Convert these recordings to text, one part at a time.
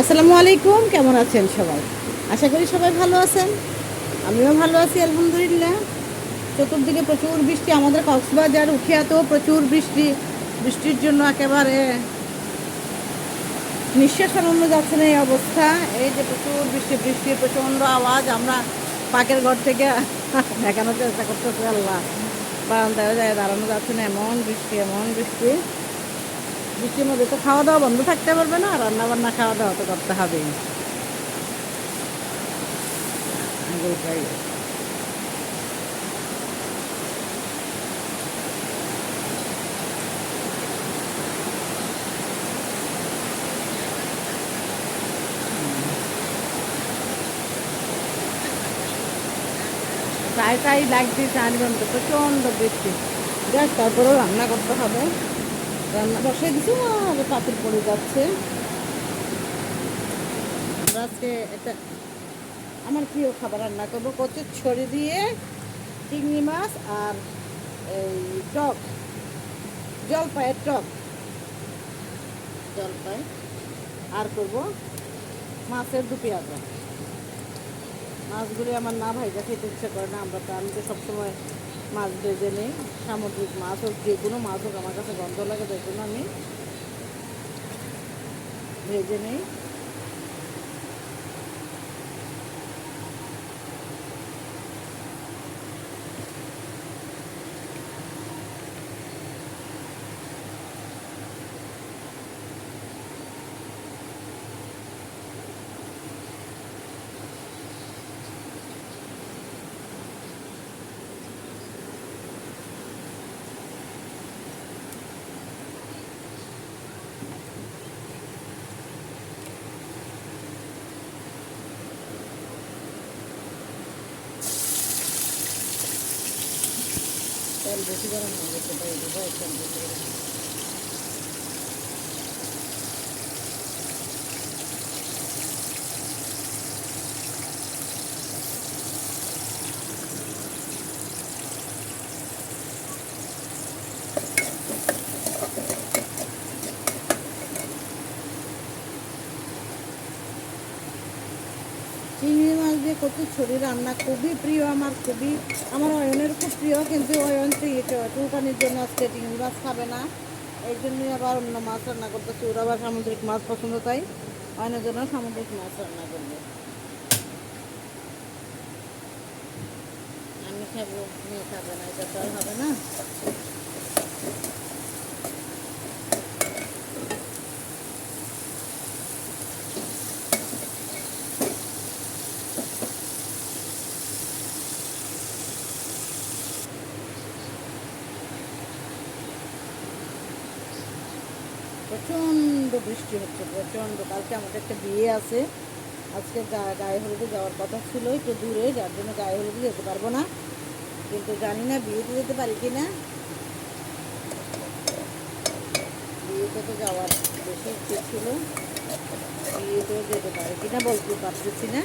আসসালামু আলাইকুম, কেমন আছেন সবাই? আশা করি সবাই ভালো আছেন। আমিও ভালো আছি, আলহামদুলিল্লাহ। চতুর্দিকে প্রচুর বৃষ্টি, আমাদের কক্সবাজার, উখিয়াতেও প্রচুর বৃষ্টি। বৃষ্টির জন্য একেবারে নিঃশ্বাস ফেলানো যাচ্ছে না এই অবস্থা। এই যে প্রচুর বৃষ্টি, বৃষ্টির প্রচণ্ড আওয়াজ, আমরা পাকের ঘর থেকে দেখানোর চেষ্টা করতেছি, আল্লাহ। বারান্দায় দাঁড়ানো যাচ্ছে না, এমন বৃষ্টি এমন বৃষ্টি। বৃষ্টির মধ্যে তো খাওয়া দাওয়া বন্ধ থাকতে পারবে না রান্না বান্না খাওয়া দাওয়া তো করতে ওইটাই। তাই তাই লাগছে চার ঘণ্টা, প্রচণ্ড বৃষ্টি। যাক, তারপরেও রান্না করতে হবে। রান্না বসে দিছি না পাতিল পড়ে যাচ্ছে। আজকে একটা আমার প্রিয় খাবার রান্না করব, কচুর ছড়ি দিয়ে চিংড়ি মাছ আর এই টক, জলপাইয়ের টক। জলপাই। আর করব মাছের দু পেঁয়াজা। মাছগুলি আমার না ভাইজা খেতে ইচ্ছে করে না, আমরা তো আমি তো সবসময় মাছ ভেজে নিই, সামুদ্রিক মাছ হোক, যে কোনো মাছ হোক, আমার কাছে গন্ধ লাগে, তাই জন্য আমি ভেজে নিই। তেল বেশি গরম হয়ে গেছে তাই দেবো দিয়ে কচুর ছড়ি রান্না খুবই প্রিয় আমার, খুবই। আমার অয়নের খুব প্রিয়, কিন্তু অয়ন চুপানির জন্য আজকে চিংড়ি মাছ খাবে না। এই জন্যই আবার অন্য মাছ রান্না করতেছি। ওরা আবার সামুদ্রিক মাছ পছন্দ তাই। অয়নের জন্য সামুদ্রিক মাছ রান্না করবে। আমি খাব, মেয়ে খাবে না, এটা তো হবে না। প্রচণ্ড বৃষ্টি হচ্ছে, প্রচণ্ড। কালকে আমাদের একটা বিয়ে আছে। আজকে গায়ে হলুদে যাওয়ার কথা ছিল, একটু দূরে, যার জন্য গায়ে হলুদে যেতে পারব না। কিন্তু জানি না বিয়েতে যেতে পারি কি না। বিয়েতে তো যাওয়ার বেশি ইচ্ছে ছিল। বিয়েতেও যেতে পারি কি না বলতে পারতেছি না।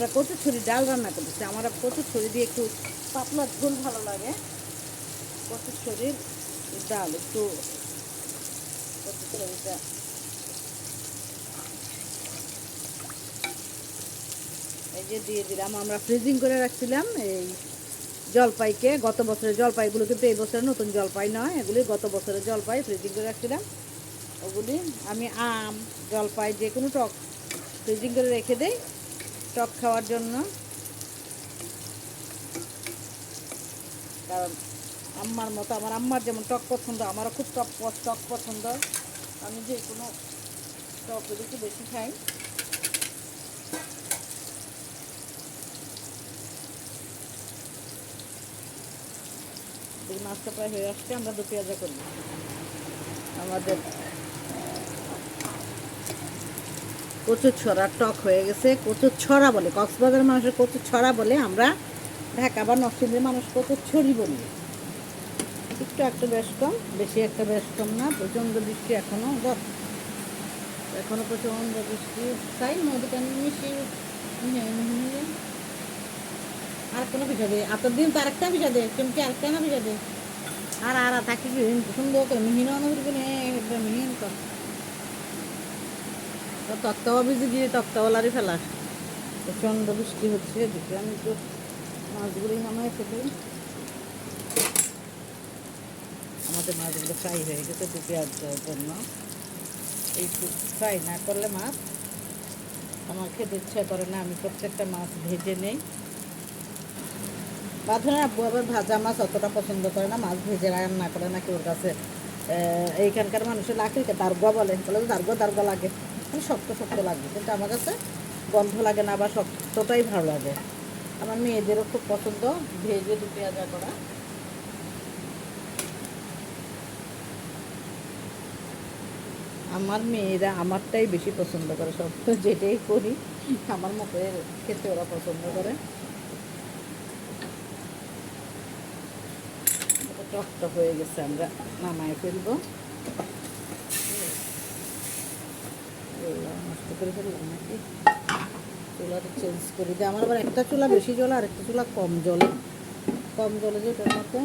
আমরা কচুর ছড়ি ডাল রান্না করতেছি। আমার কচুর ছড়ি দিয়ে একটু পাতলা ঝোল ভালো লাগে। কচুর ছড়ির ডাল, একটু কচুর ছড়িটা এই যে দিয়ে দিলাম, আমরা ফ্রিজিং করে রাখছিলাম এই জলপাইকে। গত বছরের জলপাইগুলো কিন্তু এই বছরের নতুন জলপাই নয় এগুলি গত বছরের জলপাই ফ্রিজিং করে রাখছিলাম। ওগুলি আমি আম, জলপাই, যে কোনো টক ফ্রিজিং করে রেখে দেই। টক খাওয়ার জন্য। কারণ আম্মার মতো, আমার আম্মার যেমন টক পছন্দ, আমারও খুব টক টক পছন্দ। আমি যে কোনো টক একটু বেশি খাই। মাছটা প্রায় হয়ে আসছে, আমরা দু পেঁয়াজা করব। আমাদের কচুর ছড়া টক হয়ে গেছে। কচুর ছড়া বলে কক্সবাজার মানুষের কচুর ছড়া বলে আমরা ঢাকা বা নরসিংদীর মানুষ কচুর ছড়ি বলি। একটু একটা বেশ কম, বেশি একটা বেশ কম না, প্রচণ্ড বৃষ্টি এখনও এখনও প্রচণ্ড বৃষ্টি, তাই নদীটা মিশিয়ে আর কোনো পিঠা দে আতর দিন তো আরেকটা পিঠা দে, চমকি আরেকটা না পিঠা দে। আর আর আর থাকি সুন্দর করে মিহিন অনুভূতি করে একদম মিহিন তো তক্তাওয়া বিজি দিয়ে তক্তাওয়ালারই ফেলা। প্রচণ্ড বৃষ্টি হচ্ছে দেখি আমি একটু মাছগুলি নামায় ফেলি আমাদের মাছগুলো ফ্রাই হয়ে গেছে দু পেঁয়াজ দেওয়ার জন্য। এই ফ্রাই না করলে মাছ আমার খেতে ইচ্ছা করে না, আমি প্রত্যেকটা মাছ ভেজে নেই। বাঁধনের আব্বু আবার ভাজা মাছ অতটা পছন্দ করে না, মাছ ভেজে রান্না করে নাকি ওর কাছে এইখানকার মানুষের লাকড়িকে দারগা বলে বলে দারগা দারগা লাগে। শক্ত শক্ত লাগবে, কিন্তু আমার কাছে গন্ধ লাগে না বা শক্তটাই ভালো লাগে। আমার মেয়েদেরও খুব পছন্দ, ভেজে দু পেঁয়াজা করা। আমার মেয়েরা আমারটাই বেশি পছন্দ করে, সব যেটাই করি, আমার মতো খেতে ওরা পছন্দ করে। টকটক হয়ে গেছে, আমরা নামায় ফেলব চুলা নষ্ট করে ফেললাম নাকি? চুলাটা চেঞ্জ করে দিই। আমার আবার একটা চুলা বেশি জল আর একটা চুলা কম জলে কম জলে যেটার মধ্যে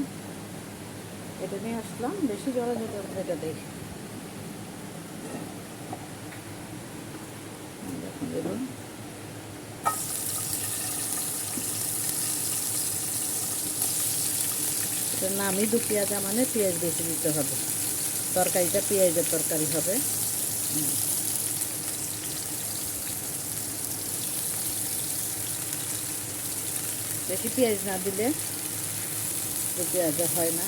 এটা নিয়ে আসলাম। বেশি জলে মধ্যে এটা দেখুন দেখুন। এটার নামই দু পেঁয়াজা মানে পেঁয়াজ বেশি দিতে হবে। তরকারিটা পেঁয়াজের তরকারি হবে। বেশি পেঁয়াজ না দিলে পেঁয়াজা হয় না,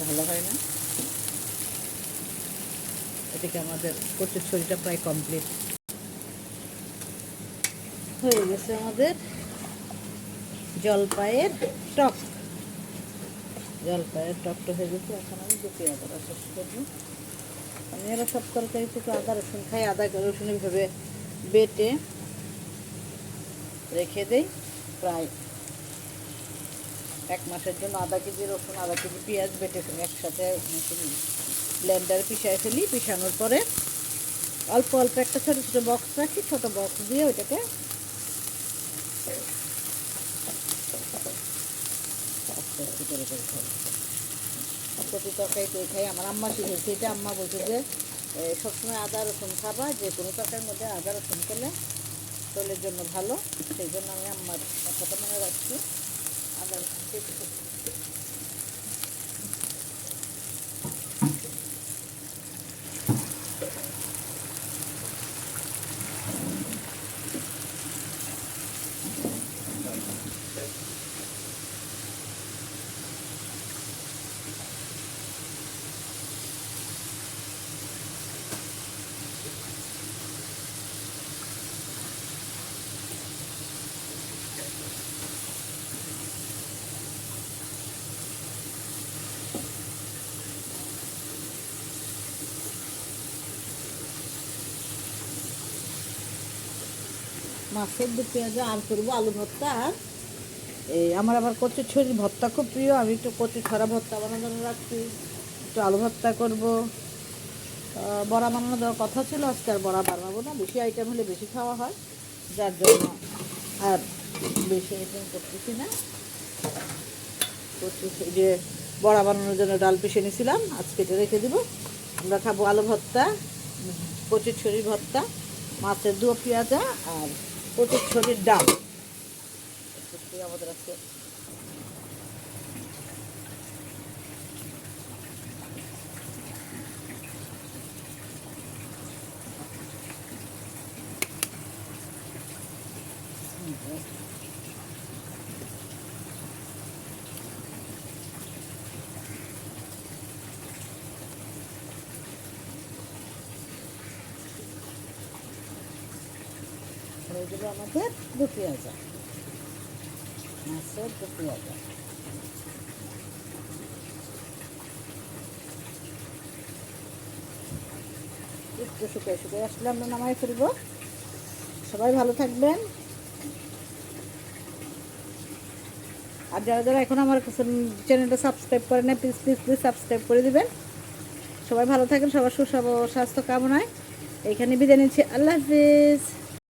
ভালো হয় না। এদিকে আমাদের কচুর ছড়িটা প্রায় কমপ্লিট হয়ে গেছে আমাদের জলপাইয়ের টক। জলপাইয়ের টকটা হয়ে গেছে, এখন আমি দু করব আমি এরা সব তরকারি থেকে আদা রসুন খাই, আদা রসুন এইভাবে বেটে রেখে দেই, প্রায় এক মাসের জন্য আধা কেজি রসুন, আধা কেজি পেঁয়াজ বেটে একসাথে ব্লেন্ডারে পিষায় ফেলি, পিষানোর পরে অল্প অল্প একটা ছোটো ছোটো বক্স রাখি, ছোটো বক্স দিয়ে ওইটাকে করে করে প্রতি তরকারি তো খাই। আমার আম্মা শিখেছে, এটা আম্মা বলছে যে সবসময় আদা, রসুন খাবা, যে কোনো তরকারির মধ্যে আদা, রসুন খেলে শরীরের জন্য ভালো। সেই জন্য আমি আম্মার কথাটা মনে রাখছি। আদা রসুন খেতে মাছের দু পেঁয়াজ আর করব আলু ভর্তা। আর এই, আমার আবার কচু ছড়ি ভর্তা খুব প্রিয়। আমি একটু কচু ছড়া ভর্তা বানানো রাখছি। একটু আলু ভর্তা করব। বড়া বানানো দেওয়ার কথা ছিল, আজকে আর বড়া বানাবো না। বেশি আইটেম হলে বেশি খাওয়া হয়। যার জন্য আর বেশি আইটেম করতেছি না। করতেছি যে বড়া বানানোর জন্য ডাল পিষে নিয়েছিলাম আজকে এটা রেখে দিব। আমরা খাব আলু ভর্তা কচুর ছড়ি ভর্তা, মাছের দু পেঁয়াজা আর ছড়ির ডাল এটুকুই আমাদের আজকে হয়ে গেল আমাদের দু পেঁয়াজা মাছের দু পেঁয়াজা একটু শুকিয়ে শুকিয়ে আসলে আমরা নামাই সবাই ভালো থাকবেন। আর যারা যারা এখন আমার চ্যানেলটা সাবস্ক্রাইব করে না প্লিজ প্লিজ প্লিজ সাবস্ক্রাইব করে দিবেন। সবাই ভালো থাকেন, সবার সুস্বাস্থ্য স্বাস্থ্য কামনায়। এখানে বিদায় নিচ্ছি। আল্লাহ হাফিজ।